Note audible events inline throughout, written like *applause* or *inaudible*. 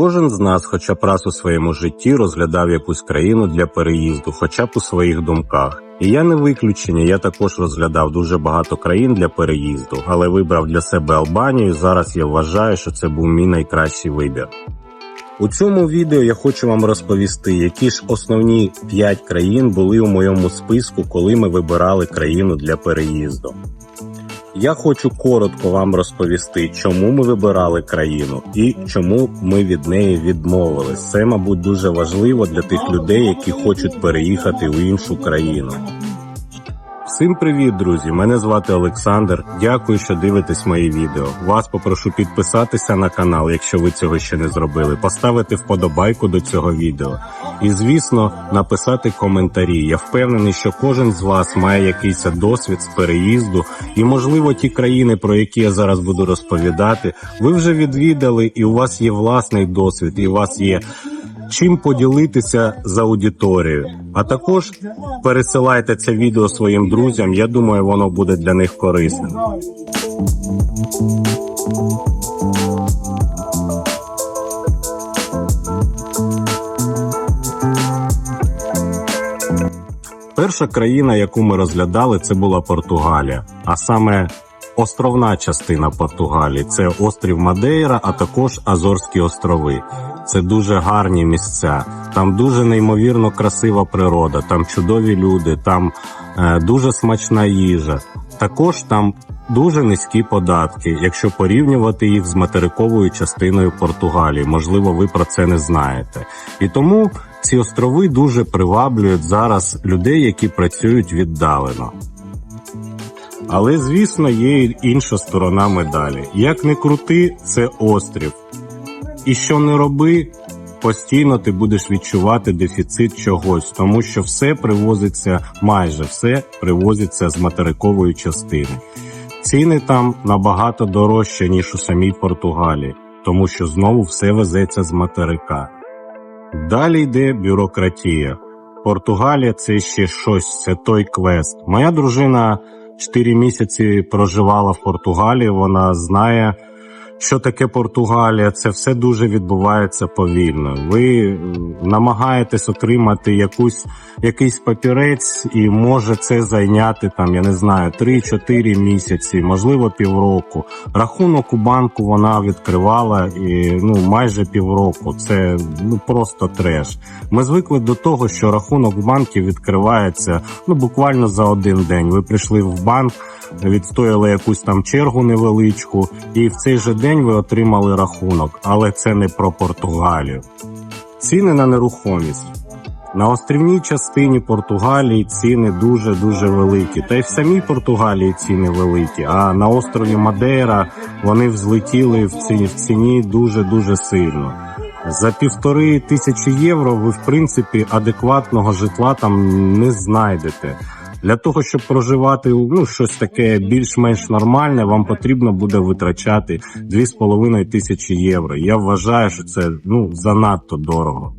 Кожен з нас, хоча б раз у своєму житті, розглядав якусь країну для переїзду, хоча б у своїх думках. І я не виключення, я також розглядав дуже багато країн для переїзду, але вибрав для себе Албанію. Зараз я вважаю, що це був мій найкращий вибір. У цьому відео я хочу вам розповісти, які ж основні 5 країн були у моєму списку, коли ми вибирали країну для переїзду. Я хочу коротко вам розповісти, чому ми вибирали країну і чому ми від неї відмовились. Це, мабуть, дуже важливо для тих людей, які хочуть переїхати в іншу країну. Всім привіт, друзі! Мене звати Олександр. Дякую, що дивитесь мої відео. Вас попрошу підписатися на канал, якщо ви цього ще не зробили, поставити вподобайку до цього відео. І, звісно, написати коментарі. Я впевнений, що кожен з вас має якийсь досвід з переїзду, і, можливо, ті країни, про які я зараз буду розповідати, ви вже відвідали, і у вас є власний досвід, і у вас є чим поділитися з аудиторією. А також пересилайте це відео своїм друзям. Я думаю, воно буде для них корисним. Перша країна, яку ми розглядали, це була Португалія, а саме островна частина Португалії. Це острів Мадейра, а також Азорські острови. Це дуже гарні місця. Там дуже неймовірно красива природа, там чудові люди, там е, дуже смачна їжа. Також там дуже низькі податки, якщо порівнювати їх з материковою частиною Португалії. Можливо, ви про це не знаєте. І тому ці острови дуже приваблюють зараз людей, які працюють віддалено. Але звісно, є й інша сторона медалі. Як не крути, це острів. І що не роби, постійно ти будеш відчувати дефіцит чогось, тому що все привозиться, майже все привозиться з материкової частини. Ціни там набагато дорожче, ніж у самій Португалії, тому що знову все везеться з материка. Далі йде бюрократія. Португалія це ще щось, це той квест. Моя дружина 4 місяці проживала в Португалії, вона знає, що таке Португалія. Це все дуже відбувається повільно. Ви намагаєтесь отримати якусь, якийсь папірець, і може це зайняти там, я не знаю, 3-4 місяці, можливо, півроку. Рахунок у банку вона відкривала і ну майже півроку. Це ну просто треш. Ми звикли до того, що рахунок в банку відкривається ну буквально за один день. Ви прийшли в банк, відстояли якусь там чергу невеличку, і в цей же день ви отримали рахунок. Але це не про Португалію. Ціни на нерухомість. На острівній частині Португалії ціни дуже дуже великі. Та й в самій Португалії ціни великі. А на острові Мадейра вони взлетіли в ціні в ціні дуже дуже сильно. За півтори тисячі євро ви, в принципі, адекватного житла там не знайдете. Для того, щоб проживати ну, щось таке більш-менш нормальне, вам потрібно буде витрачати 2,5 тисячі євро. Я вважаю, що це ну, занадто дорого.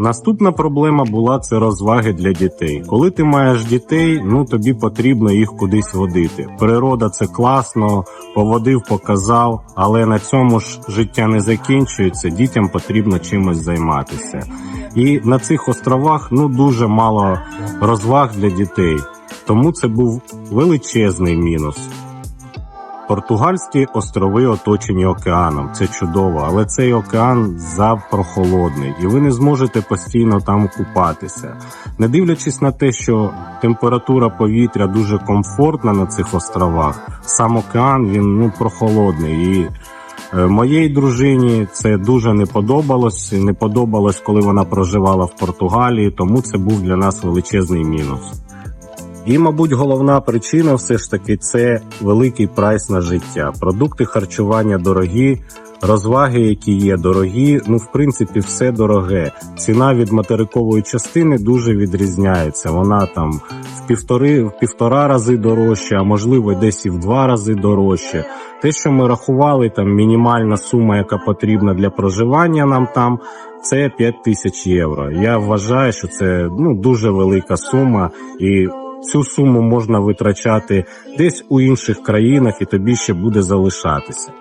Наступна проблема була це розваги для дітей. Коли ти маєш дітей, ну тобі потрібно їх кудись водити. Природа це класно, поводив, показав, але на цьому ж життя не закінчується. Дітям потрібно чимось займатися. І на цих островах ну дуже мало розваг для дітей, тому це був величезний мінус. Португальські острови оточені океаном. Це чудово, але цей океан запрохолодний, і ви не зможете постійно там купатися. Не дивлячись на те, що температура повітря дуже комфортна на цих островах, сам океан він ну прохолодний. І е, моїй дружині це дуже не подобалось. Не подобалось, коли вона проживала в Португалії, тому це був для нас величезний мінус. І, мабуть, головна причина все ж таки це великий прайс на життя. Продукти харчування дорогі, розваги, які є дорогі. Ну, в принципі, все дороге. Ціна від материкової частини дуже відрізняється. Вона там в півтори, в півтора рази дорожча, а можливо, десь і в два рази дорожче. Те, що ми рахували, там мінімальна сума, яка потрібна для проживання нам там. Це 5 тисяч євро. Я вважаю, що це ну дуже велика сума, і цю суму можна витрачати десь у інших країнах, і тобі ще буде залишатися.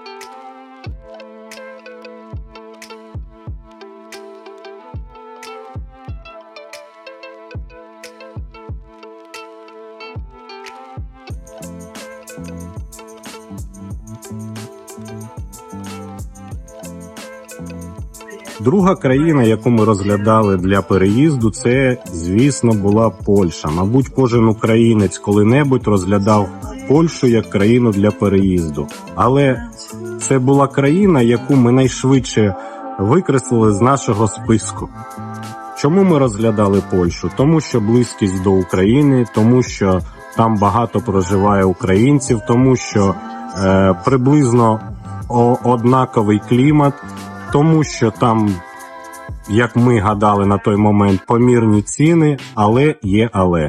Друга країна, яку ми розглядали для переїзду, це, звісно, була Польща. Мабуть, кожен українець коли-небудь розглядав Польщу як країну для переїзду. Але це була країна, яку ми найшвидше викреслили з нашого списку. Чому ми розглядали Польщу? Тому що близькість до України, тому що там багато проживає українців, тому що е, приблизно однаковий клімат, тому що там, як ми гадали на той момент, помірні ціни, але є але.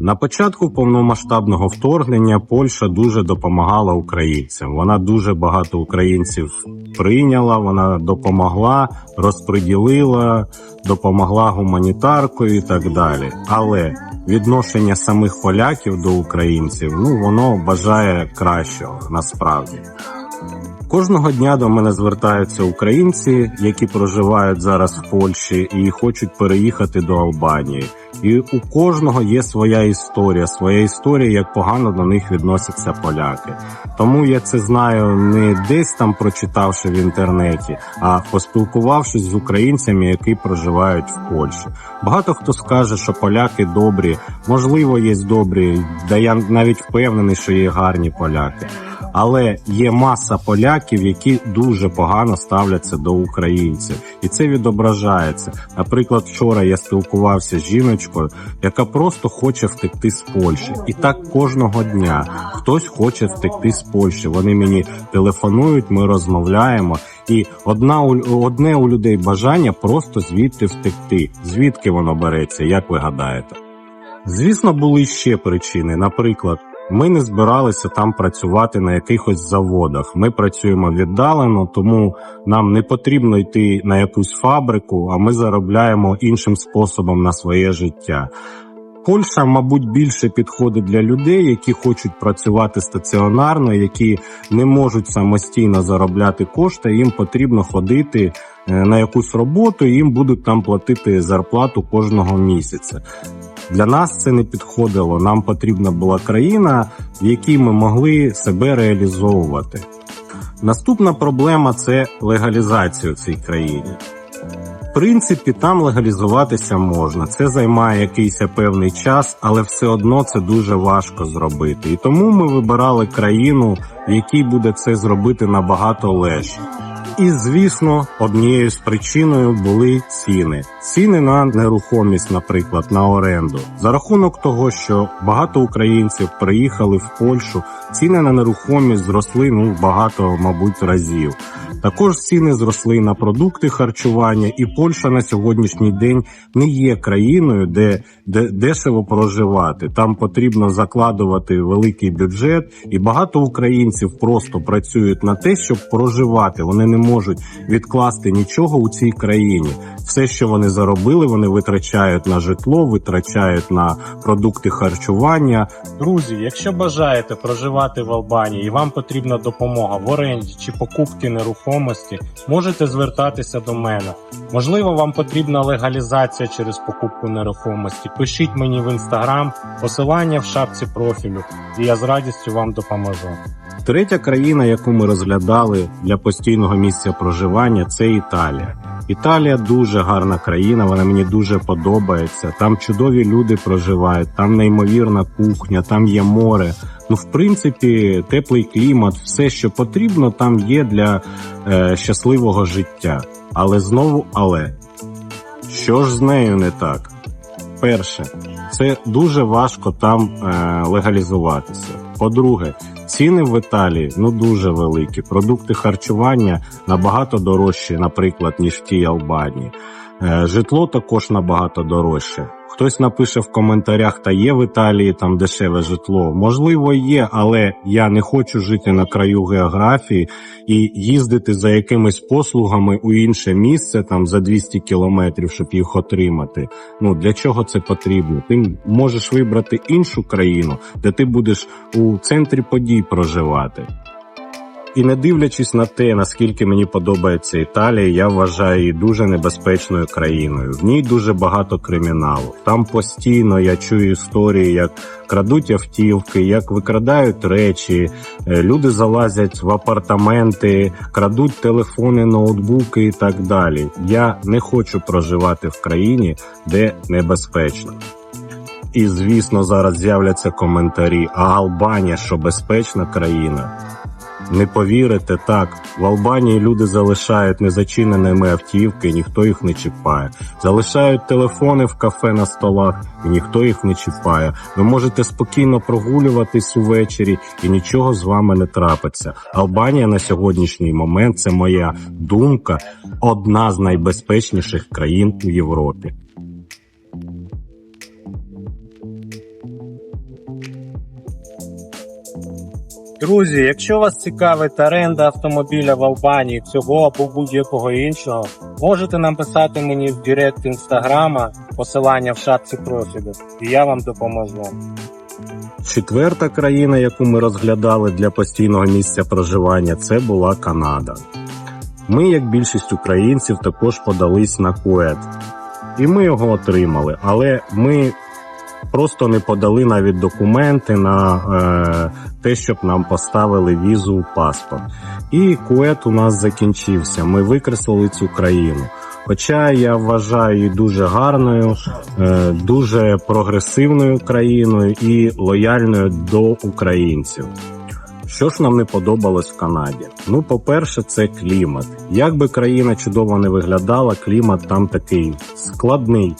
На початку повномасштабного вторгнення Польща дуже допомагала українцям. Вона дуже багато українців прийняла, вона допомогла, розподілила, допомогла гуманітаркою і так далі. Але відношення самих поляків до українців ну воно бажає кращого насправді. Кожного дня до мене звертаються українці, які проживають зараз в Польщі і хочуть переїхати до Албанії. І у кожного є своя історія, своя історія, як погано до них відносяться поляки. Тому я це знаю не десь там прочитавши в інтернеті, а поспілкувавшись з українцями, які проживають в Польщі. Багато хто скаже, що поляки добрі, можливо, є добрі, да я навіть впевнений, що є гарні поляки. Але є маса поляків, які дуже погано ставляться до українців, і це відображається. Наприклад, вчора я спілкувався з жіночкою, яка просто хоче втекти з Польщі, і так кожного дня хтось хоче втекти з Польщі. Вони мені телефонують, ми розмовляємо. І одна одне у людей бажання просто звідти втекти. Звідки воно береться, як ви гадаєте? Звісно, були ще причини. Наприклад, ми не збиралися там працювати на якихось заводах. Ми працюємо віддалено, тому нам не потрібно йти на якусь фабрику, а ми заробляємо іншим способом на своє життя. Польща, мабуть, більше підходить для людей, які хочуть працювати стаціонарно, які не можуть самостійно заробляти кошти. Їм потрібно ходити е, на якусь роботу, і їм будуть там платити зарплату кожного місяця. Для нас це не підходило. Нам потрібна була країна, в якій ми могли себе реалізовувати. Наступна проблема це легалізація в цій країні. Принципі, там легалізуватися можна. Це займає якийсь певний час, але все одно це дуже важко зробити. І тому ми вибирали країну, в якій буде це зробити набагато легше. І звісно, однією з причиною були ціни. Ціни на нерухомість, наприклад, на оренду. За рахунок того, що багато українців приїхали в Польщу, ціни на нерухомість зросли ну багато, мабуть, разів. Також ціни зросли на продукти харчування, і Польща на сьогоднішній день не є країною, де, де дешево проживати. Там потрібно закладувати великий бюджет, і багато українців просто працюють на те, щоб проживати. Вони не можуть відкласти нічого у цій країні. Все, що вони заробили, вони витрачають на житло, витрачають на продукти харчування. Друзі, якщо бажаєте проживати в Албанії і вам потрібна допомога в оренді чи покупки нерухомості, можете звертатися до мене. Можливо, вам потрібна легалізація через покупку нерухомості. Пишіть мені в інстаграм, посилання в шапці профілю, і я з радістю вам допоможу. Третя країна, яку ми розглядали для постійного місця проживання, це Італія. Італія дуже гарна країна, вона мені дуже подобається. Там чудові люди проживають, там неймовірна кухня, там є море. Ну, в принципі, теплий клімат, все, що потрібно, там є для е, щасливого життя. Але знову, але що ж з нею не так? Перше, це дуже важко там е, легалізуватися. По-друге, ціни в Італії ну дуже великі. Продукти харчування набагато дорожчі, наприклад, ніж в тій Албанії. Е, житло також набагато дорожче. Хтось напише в коментарях, та є в Італії там дешеве житло. Можливо, є, але я не хочу жити на краю географії і їздити за якимись послугами у інше місце там за 200 кілометрів, щоб їх отримати. Ну для чого це потрібно? Ти можеш вибрати іншу країну, де ти будеш у центрі подій проживати. І не дивлячись на те, наскільки мені подобається Італія, я вважаю її дуже небезпечною країною. В ній дуже багато криміналу. Там постійно я чую історії, як крадуть автівки, як викрадають речі, е, люди залазять в апартаменти, крадуть телефони, ноутбуки і так далі. Я не хочу проживати в країні, де небезпечно. І звісно, зараз з'являться коментарі: а Албанія, що безпечна країна? Не повірите, так в Албанії люди залишають незачиненими автівки, ніхто їх не чіпає. Залишають телефони в кафе на столах, і ніхто їх не чіпає. Ви можете спокійно прогулюватись увечері, і нічого з вами не трапиться. Албанія на сьогоднішній момент це моя думка, одна з найбезпечніших країн у Європі. Друзі, якщо вас цікавить оренда автомобіля в Албанії, цього або будь-якого іншого, можете написати мені в директ інстаграма, посилання в шапці профілю, і я вам допоможу. Четверта країна, яку ми розглядали для постійного місця проживання, це була Канада. Ми, як більшість українців, також подались на Кует. І ми його отримали, але ми просто не подали навіть документи на е, те, щоб нам поставили візу паспорт. І Кует у нас закінчився. Ми викреслили цю країну. Хоча я вважаю її дуже гарною, е, дуже прогресивною країною і лояльною до українців. Що ж нам не подобалось в Канаді? Ну, по-перше, це клімат. Як би країна чудово не виглядала, клімат там такий складний.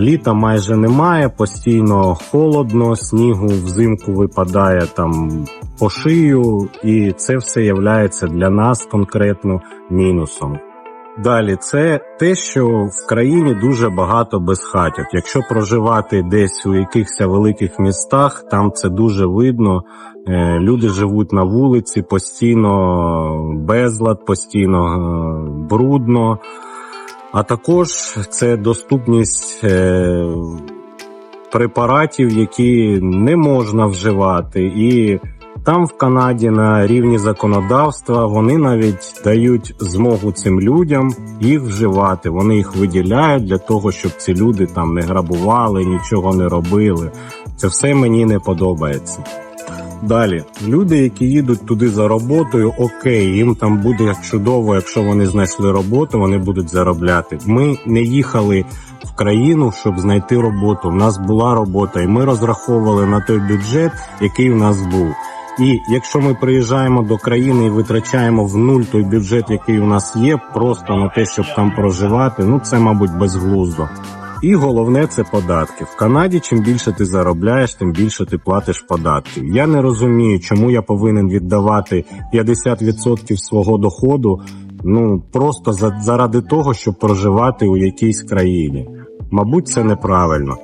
Літа майже немає, постійно холодно, снігу взимку випадає там по шию, і це все являється для нас конкретно мінусом. Далі, це те, що в країні дуже багато безхатьок. Якщо проживати десь у якихось великих містах, там це дуже видно. Е, Люди живуть на вулиці, постійно безлад, постійно е, брудно. А також це доступність е, препаратів, які не можна вживати. І там в Канаді на рівні законодавства вони навіть дають змогу цим людям їх вживати. Вони їх виділяють для того, щоб ці люди там не грабували, нічого не робили. Це все мені не подобається. Далі, люди, які їдуть туди за роботою, окей, їм там буде чудово, якщо вони знайшли роботу, вони будуть заробляти. Ми не їхали в країну, щоб знайти роботу. У нас була робота, і ми розраховували на той бюджет, який у нас був. І якщо ми приїжджаємо до країни і витрачаємо в нуль той бюджет, який у нас є, просто на те, щоб там проживати, ну це, мабуть, безглуздо. І головне це податки. В Канаді чим більше ти заробляєш, тим більше ти платиш податків. Я не розумію, чому я повинен віддавати 50% свого доходу. Ну просто за- заради того, щоб проживати у якійсь країні. Мабуть, це неправильно.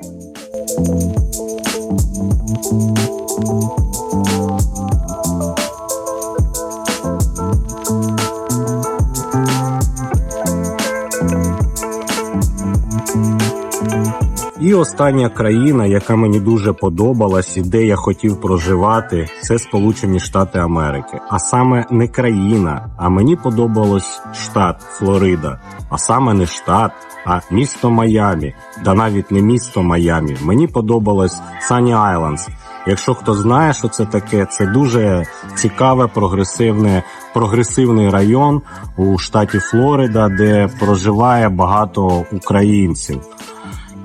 І остання країна, яка мені дуже подобалась і де я хотів проживати, це Сполучені Штати Америки. А саме не країна, а мені подобалось штат Флорида. А саме не штат, а місто Майамі. Та навіть не місто Майамі. Мені подобалось Сані Айлендс. Якщо хто знає, що це таке, це дуже цікаве, прогресивне, прогресивний район у штаті Флорида, де проживає багато українців.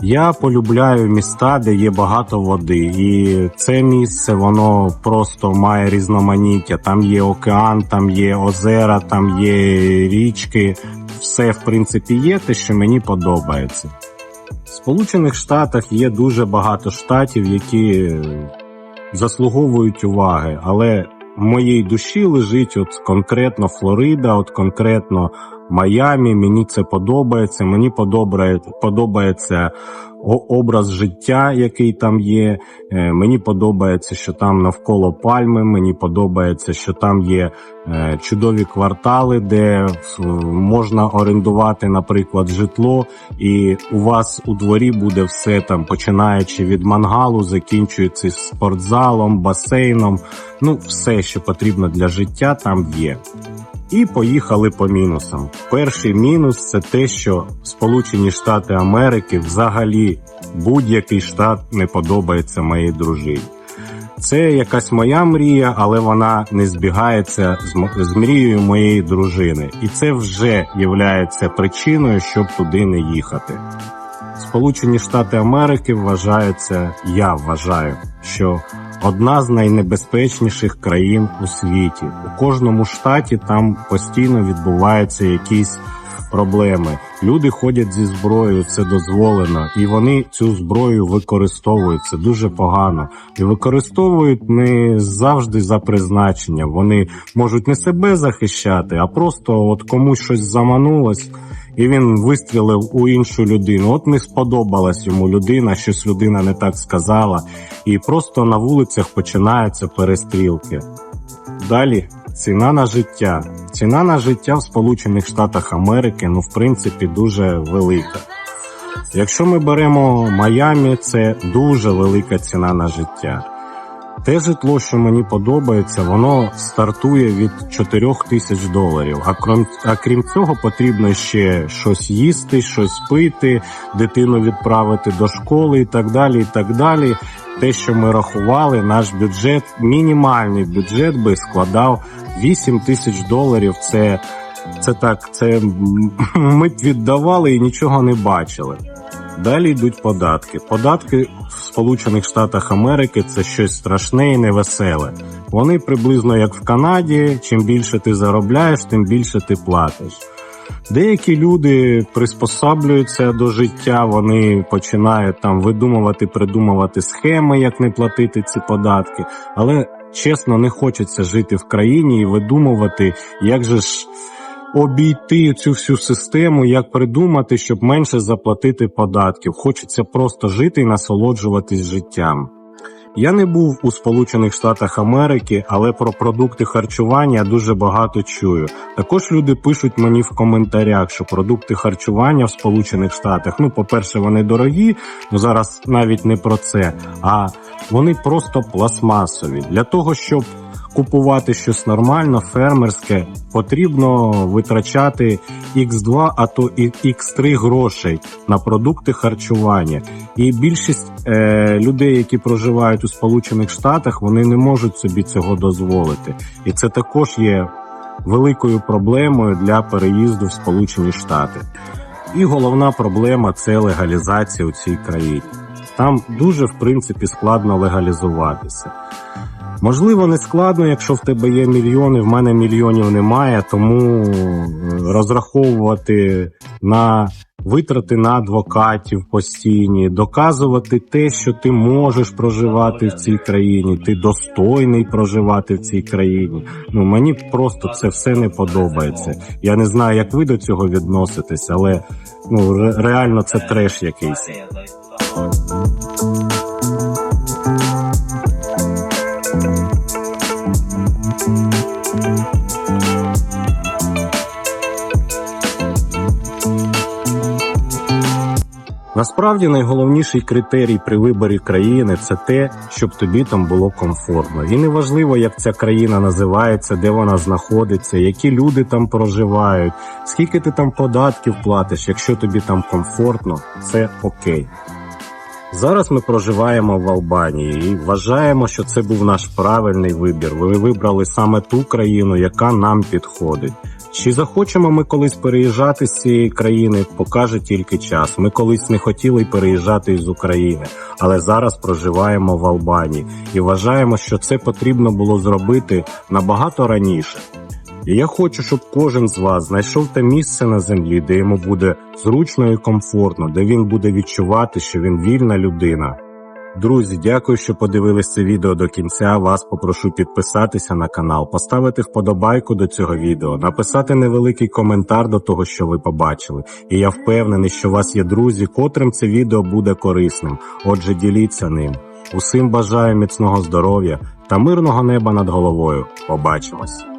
Я полюбляю міста, де є багато води, і це місце воно просто має різноманіття. Там є океан, там є озера, там є річки. Все в принципі є те, що мені подобається. В Сполучених Штатах є дуже багато штатів, які заслуговують уваги, але в моїй душі лежить от конкретно Флорида, от конкретно Майамі. Мені це подобається. Мені подобає, подобається образ життя, який там є. Е, Мені подобається, що там навколо пальми. Мені подобається, що там є е, чудові квартали, де можна орендувати, наприклад, житло, і у вас у дворі буде все там, починаючи від мангалу, закінчуючи спортзалом, басейном. Ну, все, що потрібно для життя, там є. І поїхали по мінусам. Перший мінус це те, що Сполучені Штати Америки взагалі будь-який штат не подобається моїй дружині. Це якась моя мрія, але вона не збігається з, мрією моєї дружини, і це вже є причиною, щоб туди не їхати. Сполучені Штати Америки вважаються, я вважаю, що одна з найнебезпечніших країн у світі. У кожному штаті там постійно відбуваються якісь проблеми. Люди ходять зі зброєю, це дозволено, і вони цю зброю використовують. Це дуже погано. І використовують не завжди за призначенням. Вони можуть не себе захищати, а просто от комусь щось заманулось. І він вистрілив у іншу людину. От не сподобалась йому людина, щось людина не так сказала, і просто на вулицях починаються перестрілки. Далі ціна на життя. Ціна на життя в Сполучених Штатах Америки, ну, в принципі, дуже велика. Якщо ми беремо Майамі, це дуже велика ціна на життя. Те житло, що мені подобається, воно стартує від 4 тисяч доларів. А крім, а крім цього, потрібно ще щось їсти, щось пити, дитину відправити до школи і так далі. І так далі. Те, що ми рахували, наш бюджет, мінімальний бюджет би складав 8 тисяч доларів. Це, це так, це *laughs* ми віддавали і нічого не бачили. Далі йдуть податки. Податки Сполучених Штатах Америки це щось страшне і невеселе. Вони приблизно як в Канаді. Чим більше ти заробляєш, тим більше ти платиш. Деякі люди приспосаблюються до життя, вони починають там видумувати, придумувати схеми, як не платити ці податки. Але чесно, не хочеться жити в країні і видумувати, як же ж обійти цю всю систему, як придумати, щоб менше заплатити податків. Хочеться просто жити і насолоджуватись життям. Я не був у Сполучених Штатах Америки, але про продукти харчування я дуже багато чую. Також люди пишуть мені в коментарях, що продукти харчування в Сполучених Штатах, ну, по-перше, вони дорогі, ну зараз навіть не про це, а вони просто пластмасові. Для того, щоб купувати щось нормально, фермерське, потрібно витрачати X2, а то і X3 грошей на продукти харчування. І більшість е, людей, які проживають у Сполучених Штатах, вони не можуть собі цього дозволити. І це також є великою проблемою для переїзду в Сполучені Штати. І головна проблема це легалізація у цій країні. Там дуже в принципі складно легалізуватися. Можливо, не складно, якщо в тебе є мільйони, в мене мільйонів немає, тому е, розраховувати на витрати на адвокатів постійні, доказувати те, що ти можеш проживати в цій країні, ти достойний проживати в цій країні. Ну мені просто це все не подобається. Я не знаю, як ви до цього відноситесь, але ну реально це треш якийсь. Насправді найголовніший критерій при виборі країни це те, щоб тобі там було комфортно. І неважливо, як ця країна називається, де вона знаходиться, які люди там проживають, скільки ти там податків платиш, якщо тобі там комфортно, це окей. Зараз ми проживаємо в Албанії і вважаємо, що це був наш правильний вибір. Ви вибрали саме ту країну, яка нам підходить. Чи захочемо ми колись переїжджати з цієї країни, покаже тільки час. Ми колись не хотіли переїжджати із України, але зараз проживаємо в Албанії і вважаємо, що це потрібно було зробити набагато раніше. І я хочу, щоб кожен з вас знайшов те місце на землі, де йому буде зручно і комфортно, де він буде відчувати, що він вільна людина. Друзі, дякую, що подивились це відео до кінця. Вас попрошу підписатися на канал, поставити вподобайку до цього відео, написати невеликий коментар до того, що ви побачили. І я впевнений, що у вас є друзі, котрим це відео буде корисним. Отже, діліться ним. Усім бажаю міцного здоров'я та мирного неба над головою. Побачимось!